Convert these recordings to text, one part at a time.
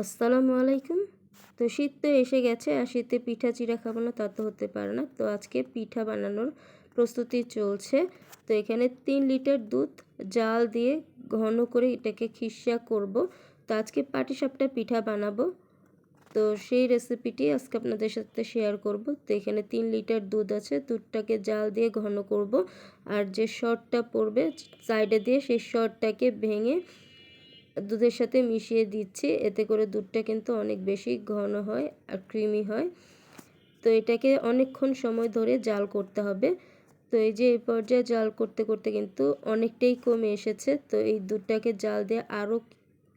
আসসালামু আলাইকুম। তো শীত তো এসে গেছে, আর শীতে পিঠা চিরা খাব না তা তো হতে পারে না। তো আজকে পিঠা বানানোর প্রস্তুতি চলছে। তো এখানে তিন লিটার দুধ জাল দিয়ে ঘন করে এটাকে খিসা করব। তো আজকে পাটিসাপটা পিঠা বানাবো। তো সেই রেসিপিটি আজকে আপনাদের সাথে শেয়ার করব। তো এখানে তিন লিটার দুধ আছে, দুধটাকে জাল দিয়ে ঘন করব। আর যে শর্টটা পড়বে সাইডে দিয়ে সেই শর্টটাকে ভেঙে দুধের সাথে মিশিয়ে দিচ্ছি। এতে করে দুধটা কিন্তু অনেক বেশি ঘন হয় আর ক্রিমি হয়। তো এটাকে অনেকক্ষণ সময় ধরে জাল করতে হবে। তো এই যে এই পর্যায়ে জাল করতে করতে কিন্তু অনেকটাই কমে এসেছে। তো এই দুধটাকে জাল দিয়ে আরও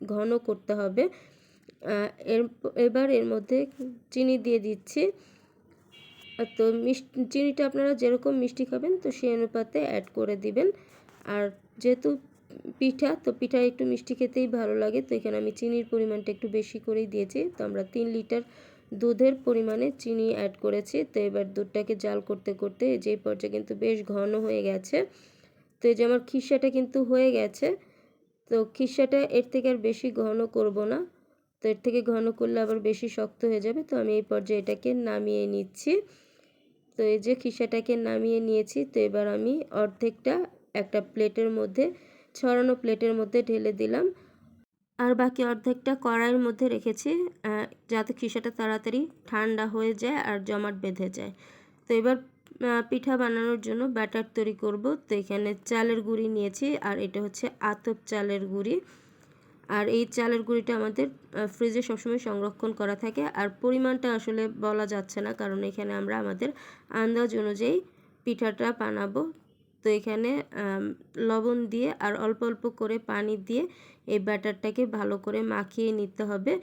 ঘন করতে হবে। এর, এবার এর মধ্যে চিনি দিয়ে দিচ্ছি। তো মিষ্টি চিনিটা আপনারা যেরকম মিষ্টি খাবেন, তো সেই অনুপাতে অ্যাড করে দিবেন। আর যেহেতু পিঠা, তো পিঠা একটু মিষ্টি খেতেই ভালো লাগে। তো এখানে আমি চিনির পরিমাণটা একটু বেশি করেই দিয়েছি। তো আমরা তিন লিটার দুধের পরিমাণে চিনি অ্যাড করেছি। তো এবার দুধটাকে জাল করতে করতে যে পর্যায়ে কিন্তু বেশ ঘন হয়ে গেছে। তো এই যে আমার খিসাটা কিন্তু হয়ে গেছে। তো খিসাটা এর থেকে আর বেশি ঘন করব না। তো এর থেকে ঘন করলে আবার বেশি শক্ত হয়ে যাবে। তো আমি এই পর্যায়ে এটাকে নামিয়ে নিচ্ছি। তো এই যে খিসাটাকে নামিয়ে নিয়েছি। তো এবার আমি অর্ধেকটা একটা প্লেটের মধ্যে ছড়ানো প্লেটের মধ্যে ঢেলে দিলাম। আর বাকি অর্ধেকটা কড়াইয়ের মধ্যে রেখেছি যাতে খিসাটা তাড়াতাড়ি ঠান্ডা হয়ে যায় আর জমাট বেঁধে যায়। তো এবার পিঠা বানানোর জন্য ব্যাটার তৈরি করব। তো এখানে চালের গুঁড়ি নিয়েছি, আর এটা হচ্ছে আতপ চালের গুঁড়ি। আর এই চালের গুঁড়িটা আমাদের ফ্রিজে সবসময় সংরক্ষণ করা থাকে। আর পরিমাণটা আসলে বলা যাচ্ছে না, কারণ এখানে আমরা আমাদের আন্দাজ অনুযায়ী পিঠাটা বানাবো। তো এখানে লবণ দিয়ে আর অল্প অল্প করে পানি দিয়ে এই ব্যাটারটাকে ভালো করে মাখিয়ে নিতে হবে।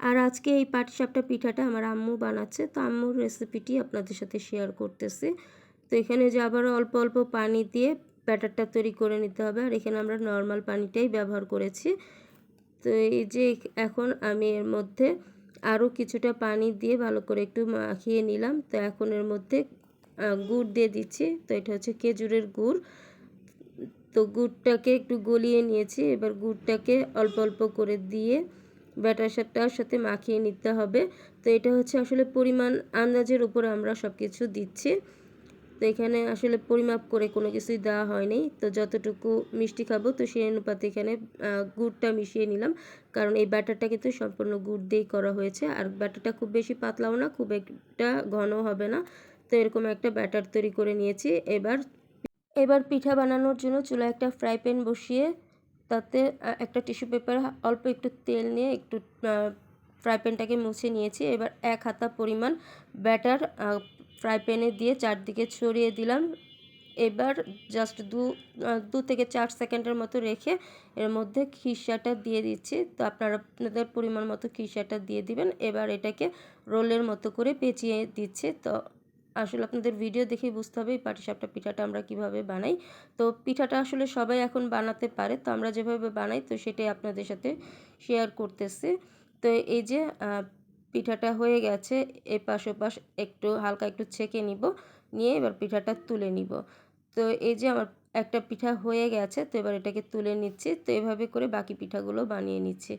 আর আজকে এই পাটিসাপটা পিঠাটা আমার আম্মু বানাচ্ছে, তো আম্মুর রেসিপিটি আপনাদের সাথে শেয়ার করতেছি। তো এখানে যে আবার অল্প অল্প পানি দিয়ে ব্যাটারটা তৈরি করে নিতে হবে, আর এখানে আমরা নর্মাল পানিটাই ব্যবহার করেছি। তো এই যে এখন আমি এর মধ্যে আরও কিছুটা পানি দিয়ে ভালো করে একটু মাখিয়ে নিলাম। তো এখন এর মধ্যে গুড় দিয়ে দিচ্ছি। তো এটা হচ্ছে খেজুরের গুড়। তো গুড়টাকে একটু গলিয়ে নিয়েছি। এবার গুড়টাকে অল্প অল্প করে দিয়ে ব্যাটার সাথটার সাথে মাখিয়ে নিতে হবে। তো এটা হচ্ছে আসলে পরিমাণ আন্দাজের উপরে আমরা সব কিছু দিচ্ছি। তো এখানে আসলে পরিমাপ করে কোনো কিছুই দেওয়া হয়নি। তো যতটুকু মিষ্টি খাব, তো সেই অনুপাতে এখানে গুড়টা মিশিয়ে নিলাম। কারণ এই ব্যাটারটা কিন্তু সম্পূর্ণ গুড় দিয়েই করা হয়েছে। আর ব্যাটারটা খুব বেশি পাতলাও না, খুব একটা ঘন হবে না। তো এরকম একটা ব্যাটার তৈরি করে নিয়েছি। এবার এবার পিঠা বানানোর জন্য চুলা একটা ফ্রাই প্যান বসিয়ে তাতে একটা টিস্যু পেপার, অল্প একটু তেল নিয়ে একটু ফ্রাই প্যানটাকে মুছে নিয়েছি। এবার এক হাতা পরিমাণ ব্যাটার ফ্রাই প্যানে দিয়ে চারদিকে ছড়িয়ে দিলাম। এবার জাস্ট দু দু থেকে চার সেকেন্ডের মতো রেখে এর মধ্যে খিসাটা দিয়ে দিচ্ছি। তো আপনারা আপনাদের পরিমাণ মতো খিসাটা দিয়ে দিবেন। এবার এটাকে রোলের মতো করে পেঁচিয়ে দিচ্ছে। তো আসলে আপনাদের ভিডিও দেখেই বুঝতে হবে এই পাটিসাপটা পিঠাটা আমরা কীভাবে বানাই। তো পিঠাটা আসলে সবাই এখন বানাতে পারে, তো আমরা যেভাবে বানাই, তো সেটাই আপনাদের সাথে শেয়ার করতেছি। তো এই যে পিঠাটা হয়ে গেছে এ পাশ ওপাশ একটু হালকা একটু ছেঁকে নিব, নিয়ে এবার পিঠাটা তুলে নিব। তো এই যে আমার একটা পিঠা হয়ে গেছে, তো এবার এটাকে তুলে নিচ্ছি, তো এভাবে করে বাকি পিঠাগুলো বানিয়ে নিচ্ছি।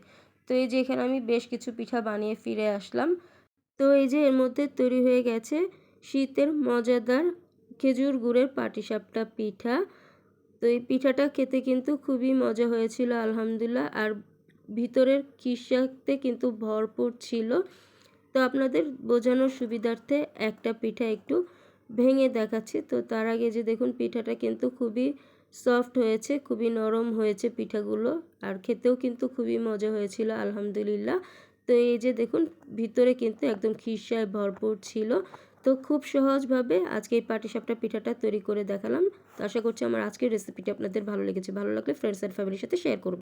তো এই যে এখানে আমি বেশ কিছু পিঠা বানিয়ে ফিরে আসলাম। তো এই যে এর মধ্যে তৈরি হয়ে গেছে শীতের মজাদার খেজুর গুড়ের পাটিসাপটা পিঠা। তো এই পিঠাটা খেতে কিন্তু খুবই মজা হয়েছিল, আলহামদুলিল্লাহ। আর ভিতরের খিসাতে কিন্তু ভরপুর ছিল। তো আপনাদের বোঝানোর সুবিধার্থে একটা পিঠা একটু ভেঙে দেখাচ্ছি। তো তার আগে যে দেখুন, পিঠাটা কিন্তু খুবই সফট হয়েছে, খুবই নরম হয়েছে পিঠাগুলো। আর খেতেও কিন্তু খুবই মজা হয়েছিল, আলহামদুলিল্লাহ। তো এই যে দেখুন, ভিতরে কিন্তু একদম খিসায় ভরপুর ছিল। তো খুব সহজভাবে আজকে এই পাটিসাপটা পিঠাটা তৈরি করে দেখালাম। তো আশা করছি আমার আজকের রেসিপিটা আপনাদের ভালো লেগেছে। ভালো লাগলে ফ্রেন্ডস অ্যান্ড ফ্যামিলির সাথে শেয়ার করুন।